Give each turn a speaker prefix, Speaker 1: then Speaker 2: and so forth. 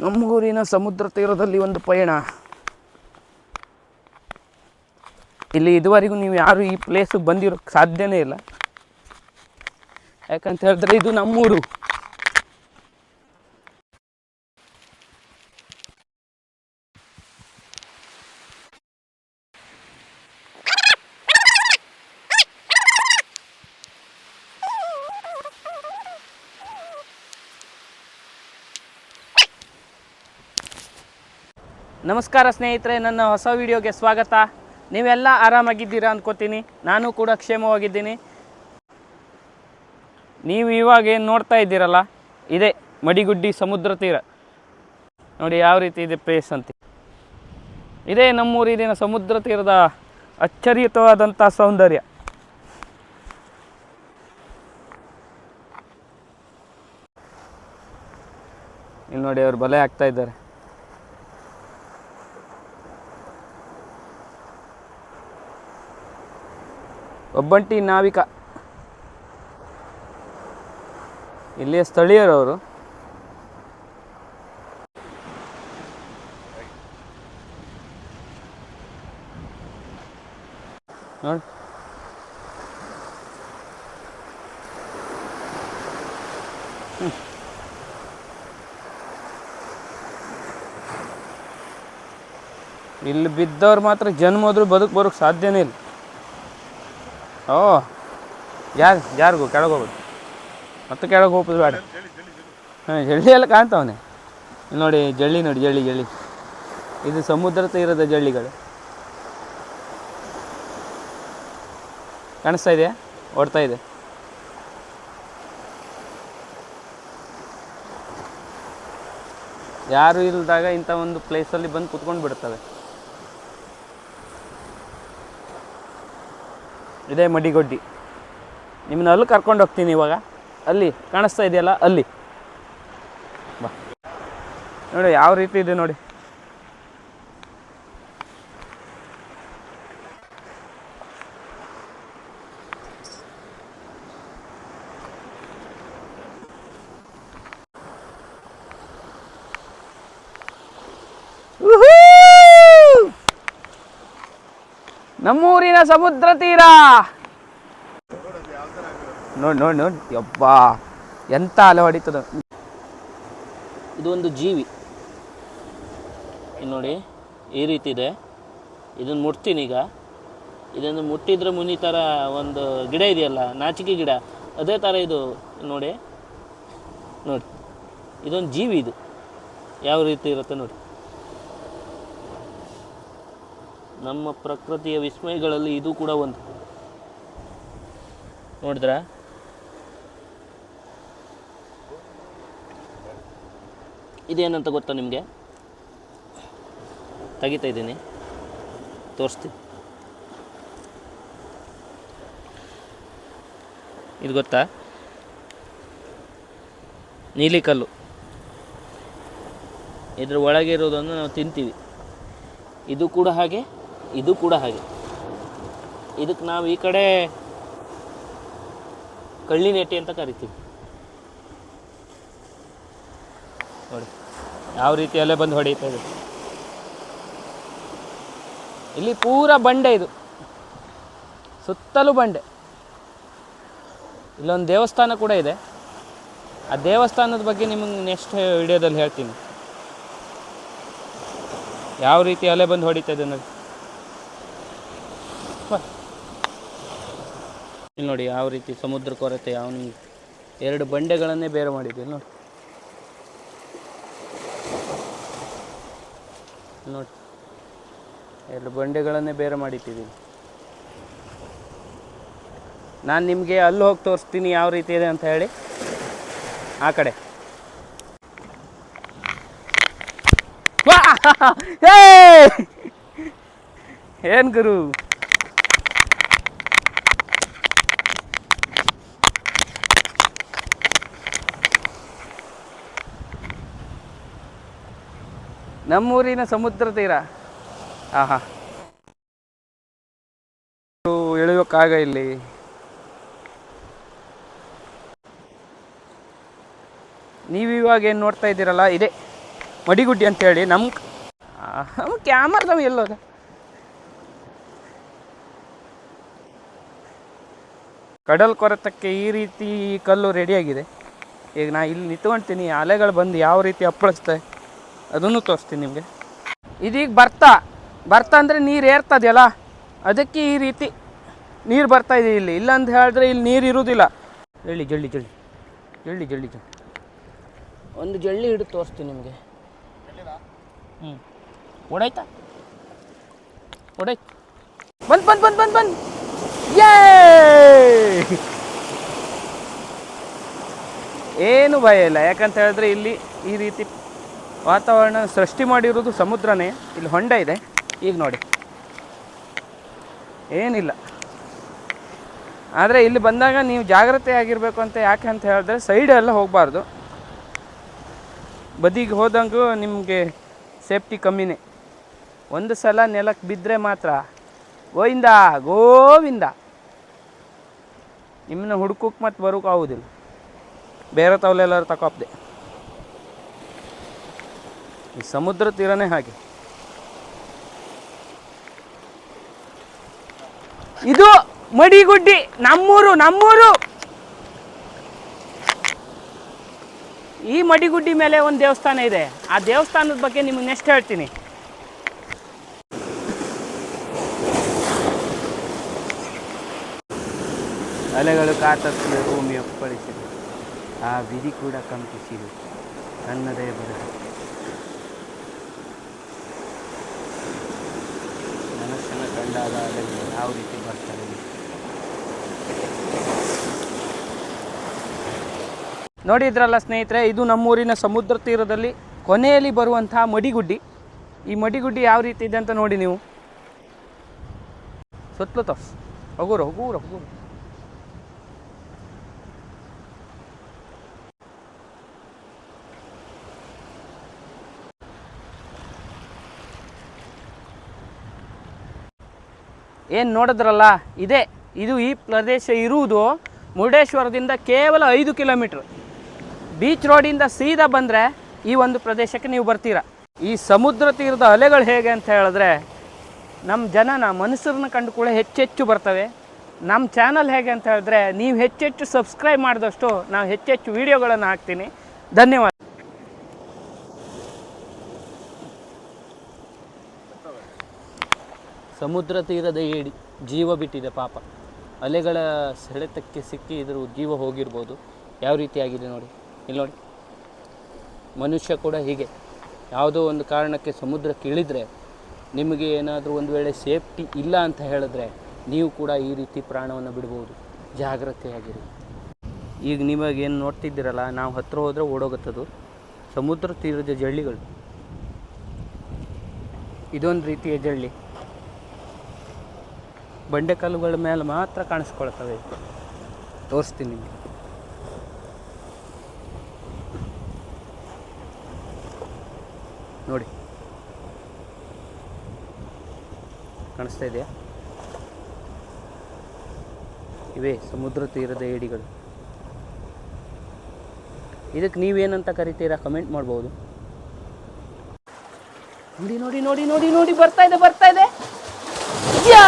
Speaker 1: ನಮ್ಮೂರಿನ ಸಮುದ್ರ ತೀರದಲ್ಲಿ ಒಂದು ಪಯಣ. ಇಲ್ಲಿ ಇದುವರೆಗೂ ನೀವು ಯಾರು ಈ ಪ್ಲೇಸಿಗೆ ಬಂದಿರೋಕ್ಕೆ ಸಾಧ್ಯನೇ ಇಲ್ಲ. ಯಾಕಂತ ಹೇಳಿದ್ರೆ ಇದು ನಮ್ಮೂರು. ನಮಸ್ಕಾರ ಸ್ನೇಹಿತರೆ, ನನ್ನ ಹೊಸ ವಿಡಿಯೋಗೆ ಸ್ವಾಗತ. ನೀವೆಲ್ಲ ಆರಾಮಾಗಿದ್ದೀರಾ ಅಂದ್ಕೋತೀನಿ ನಾನು ಕೂಡ ಕ್ಷೇಮವಾಗಿದ್ದೀನಿ. ನೀವು ಇವಾಗ ಏನು ನೋಡ್ತಾ ಇದ್ದೀರಲ್ಲ, ಇದೇ ಮಡಿಗುಡ್ಡಿ ಸಮುದ್ರ ತೀರ. ನೋಡಿ ಯಾವ ರೀತಿ ಇದೆ ಪ್ಲೇಸ್ ಅಂತ. ಇದೇ ನಮ್ಮೂರಿನ ಸಮುದ್ರ ತೀರದ ಅಚ್ಚರಿಯುತವಾದಂಥ ಸೌಂದರ್ಯ. ಇಲ್ಲಿ ನೋಡಿ ಅವರು ಬಲೆ ಆಗ್ತಾ ಇದ್ದಾರೆ. ಒಬ್ಬಂಟಿ ನಾವಿಕ. ಇಲ್ಲಿಯ ಸ್ಥಳೀಯರವರು. ನೋಡಿ. ಇಲ್ಲಿ ಬಿದ್ದವ್ರು ಮಾತ್ರ ಜನ್ಮ ಬದುಕು ಬರೋಕ್ಕೆ ಸಾಧ್ಯನೇ ಇಲ್ಲ. ಓ, ಯಾರು, ಯಾರಿಗೂ? ಕೆಳಗೆ ಹೋಗೋದು ಮತ್ತೆ ಕೆಳಗೆ ಹೋಗೋದು ಬೇಡ. ಹಾಂ, ಜಳ್ಳಿ ಎಲ್ಲ ಕಾಣ್ತಾವನೆ. ನೋಡಿ, ಜಳ್ಳಿ ನೋಡಿ, ಜಳ್ಳಿ ಜಳ್ಳಿ. ಇದು ಸಮುದ್ರ ತೀರದ ಜಳ್ಳಿಗಳು. ಕಾಣಿಸ್ತಾ ಇದೆಯಾ? ಓಡ್ತಾ ಇದೆ. ಯಾರು ಇಲ್ದಾಗ ಇಂಥ ಒಂದು ಪ್ಲೇಸಲ್ಲಿ ಬಂದು ಕುತ್ಕೊಂಡು ಬಿಡ್ತವೆ. ಇದೇ ಮಡಿಗೊಡ್ಡಿ. ನಿಮ್ಮನ್ನ ಅಲ್ಲಿ ಕರ್ಕೊಂಡು ಹೋಗ್ತೀನಿ ಇವಾಗ. ಅಲ್ಲಿ, ಕಾಣಿಸ್ತಾ ಇದೆಯಲ್ಲ, ಅಲ್ಲಿ. ಬಾ. ನೋಡಿ, ಯಾವ ರೀತಿ ಇದೆ ನೋಡಿ. Woohoo! ನಮ್ಮೂರಿನ ಸಮುದ್ರ ತೀರ. ನೋಡಿ ನೋಡಿ ನೋಡಿ. ಯಬ್ಬಾ ಎಂತ ಅಲೆ ಹೊಡಿತದ. ಇದು ಒಂದು ಜೀವಿ. ಇಲ್ಲಿ ನೋಡಿ ಈ ರೀತಿ ಇದೆ. ಇದನ್ನು ಮುಟ್ತೀನಿ ಈಗ. ಇದನ್ನು ಮುಟ್ಟಿದ್ರೆ ಮುನಿ ಥರ ಒಂದು ಗಿಡ ಇದೆಯಲ್ಲ ನಾಚಿಕೆ ಗಿಡ. ಅದೇ ಥರ ಇದು ನೋಡಿ. ನೋಡಿ. ಇದೊಂದು ಜೀವಿ ಇದು. ಯಾವ ರೀತಿ ಇರುತ್ತೆ ನೋಡಿ. ನಮ್ಮ ಪ್ರಕೃತಿಯ ವಿಸ್ಮಯಗಳಲ್ಲಿ ಇದು ಕೂಡ ಒಂದು. ನೋಡಿದ್ರಾ? ಇದೇನಂತ ಗೊತ್ತಾ ನಿಮಗೆ? ತೆಗಿತಾ ಇದ್ದೀನಿ. ತೋರಿಸ್ತೀನಿ. ಇದು ಗೊತ್ತಾ? ನೀಲಿ ಕಲ್ಲು. ಇದ್ರ ಒಳಗೆ ಇರೋದನ್ನು ನಾವು ತಿಂತೀವಿ. ಇದು ಕೂಡ ಹಾಗೆ ಇದು ಕೂಡ ಹಾಗೆ. ಇದಕ್ಕೆ ನಾವು ಈ ಕಡೆ ಕಳ್ಳಿನೆಟ್ಟಿ ಅಂತ ಕರಿತೀವಿ. ನೋಡಿ, ಯಾವ ರೀತಿ ಅಲ್ಲೇ ಬಂದು ಹೊಡೀತಾ ಇದೆ. ಇಲ್ಲಿ ಪೂರ ಬಂಡೆ ಇದು. ಸುತ್ತಲೂ ಬಂಡೆ. ಇಲ್ಲೊಂದು ದೇವಸ್ಥಾನ ಕೂಡ ಇದೆ. ಆ ದೇವಸ್ಥಾನದ ಬಗ್ಗೆ ನಿಮಗೆ ನೆಕ್ಸ್ಟ್ ವಿಡಿಯೋದಲ್ಲಿ ಹೇಳ್ತೀನಿ. ಯಾವ ರೀತಿ ಅಲೆ ಬಂದು ಹೊಡಿತಾ ಇದೆ ನೋಡಿ. ಇಲ್ಲಿ ನೋಡಿ ಯಾವ ರೀತಿ ಸಮುದ್ರ ಕೊರತೆ ಯಾವ ಎರಡು ಬಂಡೆಗಳನ್ನೇ ಬೇರೆ ಮಾಡಿದೆ ನೋಡಿ. ನೋಡಿ. ಎರಡು ಬಂಡೆಗಳನ್ನೇ ಬೇರೆ ಮಾಡಿಟ್ಟಿದ್ದೀನಿ. ನಾನು ನಿಮಗೆ ಅಲ್ಲಿ ಹೋಗಿ ತೋರಿಸ್ತೀನಿ ಯಾವ ರೀತಿ ಇದೆ ಅಂತ ಹೇಳಿ. ಆ ಕಡೆ! ಏನ್ ಗುರು? ನಮ್ಮೂರಿನ ಸಮುದ್ರ ತೀರ. ಆಹಾ. ಇಳಿಯೋಕ್ಕಾಗ ಇಲ್ಲಿ. ನೀವು ಇವಾಗ ಏನು ನೋಡ್ತಾ ಇದ್ದೀರಲ್ಲ, ಇದೆ ಮಡಿಗುಡ್ಡಿ ಅಂತೇಳಿ ನಮ್ಮ ನಮ್ಗೆ ಎಲ್ಲೋದ. ಕಡಲ್ ಕೊರೆತಕ್ಕೆ ಈ ರೀತಿ ಕಲ್ಲು ರೆಡಿಯಾಗಿದೆ ಈಗ ನಾ ಇಲ್ಲಿ ನಿಂತ್ಕೊಳ್ತೀನಿ ಅಲೆಗಳು ಬಂದು ಯಾವ ರೀತಿ ಅಪ್ಪಳಿಸ್ತವೆ ಅದನ್ನು ತೋರಿಸ್ತೀನಿ ನಿಮಗೆ. ಇದೀಗ ಬರ್ತಾ ಬರ್ತಾ ಅಂದರೆ ನೀರು ಏರ್ತದೆಯಲ್ಲ ಅದಕ್ಕೆ ಈ ರೀತಿ ನೀರು ಬರ್ತಾ ಇದೆ ಇಲ್ಲಿ. ಇಲ್ಲ ಅಂತ ಹೇಳಿದ್ರೆ ಇಲ್ಲಿ ನೀರು ಇರುವುದಿಲ್ಲ ಜಳ್ಳಿ ಜಳ್ಳಿ ಜಳ್ಳಿ. ಜಳ್ಳಿ ಜಳ್ಳಿ ಜಳ್ಳಿ. ಒಂದು ಜಳ್ಳಿ ಹಿಡಿದು ತೋರಿಸ್ತೀನಿ ನಿಮಗೆ. ಹ್ಞೂ ಓಡಾಯ್ತಾ? ಓಡಾಯ್ತು. ಬಂದು ಬಂದು ಬಂದು ಬಂದು ಬಂದ್. ಯೇ ಏನು ಭಯ ಇಲ್ಲ. ಯಾಕಂತ ಹೇಳಿದ್ರೆ ಇಲ್ಲಿ ಈ ರೀತಿ ವಾತಾವರಣ ಸೃಷ್ಟಿ ಮಾಡಿರೋದು ಸಮುದ್ರನೇ. ಇಲ್ಲಿ ಹೊಂಡ ಇದೆ. ಈಗ ನೋಡಿ. ಏನಿಲ್ಲ. ಆದರೆ ಇಲ್ಲಿ ಬಂದಾಗ ನೀವು ಜಾಗ್ರತೆ ಆಗಿರಬೇಕು ಅಂತ ಯಾಕೆ ಅಂತ ಹೇಳಿದ್ರೆ ಸೈಡ್ ಎಲ್ಲ ಹೋಗಬಾರ್ದು. ಬದಿಗೆ ಹೋದಂಗೂ ನಿಮಗೆ ಸೇಫ್ಟಿ ಕಮ್ಮಿನೇ. ಒಂದು ಸಲ ನೆಲಕ್ಕೆ ಬಿದ್ದರೆ ಮಾತ್ರ. ಗೋವಿಂದ ಗೋವಿಂದ. ನಿಮ್ಮನ್ನ ಹುಡುಕಕ್ಕೆ ಮತ್ತೆ ಬರೋಕೆ ಆಗೋದಿಲ್ಲ. ಬೇರೆ ತವಲೆಲ್ಲರೂ ತಗೊಪ್ದೆ ಈ ಸಮುದ್ರ ತೀರನೇ ಹಾಗೆ. ಇದು ಮಡಿಗುಡ್ಡಿ, ನಮ್ಮೂರು ನಮ್ಮೂರು. ಈ ಮಡಿಗುಡ್ಡಿ ಮೇಲೆ ಒಂದು ದೇವಸ್ಥಾನ ಇದೆ. ಆ ದೇವಸ್ಥಾನದ ಬಗ್ಗೆ ನಿಮಗೆ ನೆಕ್ಸ್ಟ್ ಹೇಳ್ತೀನಿ. ಅಲೆಗಳು ಕಾತತ್ತಿದೆ ಭೂಮಿ ಒಪ್ಪಳಿಸಿದೆ ಆ ವಿಧಿ ಕೂಡ ಕಂಪಿಸಿದೆ. ಕನ್ನದೇ ಬರಹ ಬರ್ತವೆ ನೋಡಿದ್ರಲ್ಲ ಸ್ನೇಹಿತರೆ, ಇದು ನಮ್ಮೂರಿನ ಸಮುದ್ರ ತೀರದಲ್ಲಿ ಕೊನೆಯಲ್ಲಿ ಬರುವಂತಹ ಮಡಿಗುಡ್ಡಿ. ಈ ಮಡಿಗುಡ್ಡಿ ಯಾವ ರೀತಿ ಇದೆ ಅಂತ ನೋಡಿ ನೀವು. ಸುತ್ತಲೂ ತೋರ್ಸ್. ಹೋಗೋರು ಹೋಗೋರು ಹೋಗೋರು. ಏನು ನೋಡಿದ್ರಲ್ಲ? ಇದೆ. ಇದು ಈ ಪ್ರದೇಶ ಇರುವುದು ಮುರುಡೇಶ್ವರದಿಂದ ಕೇವಲ ಐದು ಕಿಲೋಮೀಟ್ರ್. ಬೀಚ್ ರೋಡಿಂದ ಸೀದಾ ಬಂದರೆ ಈ ಒಂದು ಪ್ರದೇಶಕ್ಕೆ ನೀವು ಬರ್ತೀರ. ಈ ಸಮುದ್ರ ತೀರದ ಅಲೆಗಳು ಹೇಗೆ ಅಂತ ಹೇಳಿದ್ರೆ ನಮ್ಮ ಜನನ ಮನಸ್ಸರನ್ನ ಕಂಡು ಕೂಡ ಹೆಚ್ಚೆಚ್ಚು ಬರ್ತವೆ. ನಮ್ಮ ಚಾನಲ್ ಹೇಗೆ ಅಂತ ಹೇಳಿದ್ರೆ, ನೀವು ಹೆಚ್ಚೆಚ್ಚು ಸಬ್ಸ್ಕ್ರೈಬ್ ಮಾಡಿದಷ್ಟು ನಾವು ಹೆಚ್ಚೆಚ್ಚು ವೀಡಿಯೋಗಳನ್ನು ಹಾಕ್ತೀನಿ. ಧನ್ಯವಾದ. ಸಮುದ್ರ ತೀರದ ಏಡಿ, ಜೀವ ಬಿಟ್ಟಿದೆ ಪಾಪ. ಅಲೆಗಳ ಸೆಳೆತಕ್ಕೆ ಸಿಕ್ಕಿ ಇದ್ರ ಜೀವ ಹೋಗಿರ್ಬೋದು. ಯಾವ ರೀತಿಯಾಗಿದೆ ನೋಡಿ? ಇಲ್ಲಿ ನೋಡಿ. ಮನುಷ್ಯ ಕೂಡ ಹೀಗೆ. ಯಾವುದೋ ಒಂದು ಕಾರಣಕ್ಕೆ ಸಮುದ್ರಕ್ಕೆ ಕೀಳಿದರೆ, ನಿಮಗೆ ಏನಾದರೂ ಒಂದು ವೇಳೆ ಸೇಫ್ಟಿ ಇಲ್ಲ ಅಂತ ಹೇಳಿದ್ರೆ, ನೀವು ಕೂಡ ಈ ರೀತಿ ಪ್ರಾಣವನ್ನು ಬಿಡ್ಬೋದು. ಜಾಗ್ರತೆಯಾಗಿರಿ. ಈಗ ನಿಮಗೆ ಏನು ನೋಡ್ತಿದ್ದೀರಲ್ಲ, ನಾವು ಹತ್ರ ಹೋದರೆ ಓಡೋಗುತ್ತದು. ಸಮುದ್ರ ತೀರದ ಜಳ್ಳಿಗಳು. ಇದೊಂದು ರೀತಿಯ ಜಳ್ಳಿ. ಬಂಡೆಕಲ್ಲುಗಳ ಮೇಲೆ ಮಾತ್ರ ಕಾಣಿಸ್ಕೊಳ್ತವೆ. ತೋರಿಸ್ತೀನಿ ನಿಮಗೆ. ನೋಡಿ. ಕಾಣಿಸ್ತಾ ಇದೆಯಾ? ಇವೆ ಸಮುದ್ರ ತೀರದ ಏಡಿಗಳು. ಇದಕ್ಕೆ ನೀವೇನಂತ ಕರಿತೀರಾ? ಕಮೆಂಟ್ ಮಾಡ್ಬೋದು. ನೋಡಿ ನೋಡಿ ನೋಡಿ ನೋಡಿ ನೋಡಿ, ಬರ್ತಾ ಇದೆ ಬರ್ತಾ ಇದೆ. ಯಾ!